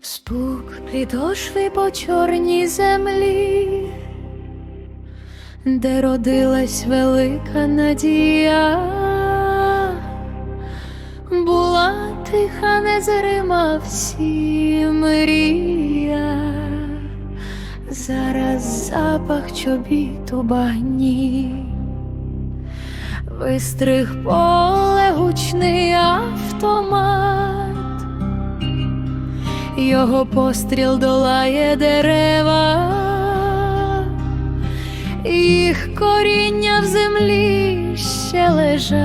Спук підошви по чорній землі, де родилась велика надія, була тиха, незрима всі мрія, зараз запах чобіт у багні. Вистриг поле гучний автомат, його постріл долає дерева, їх коріння в землі ще лежать,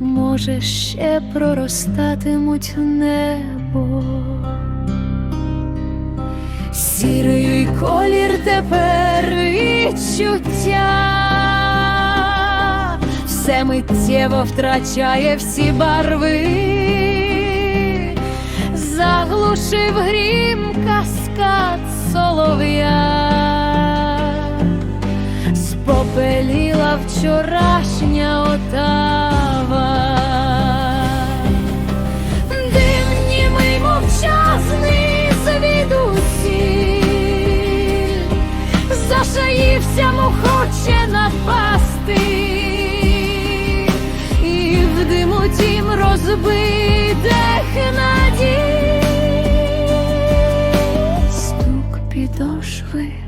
може, ще проростатимуть небо. Сірий колір тепер відчуття, все миттєво втрачає всі барви, заглушив грім каскад солов'я, спопеліла вчорашня отава. Дим німий мовчазний Зашаївся, му хоче напасти. І в диму тім розбитих надій Стук підошви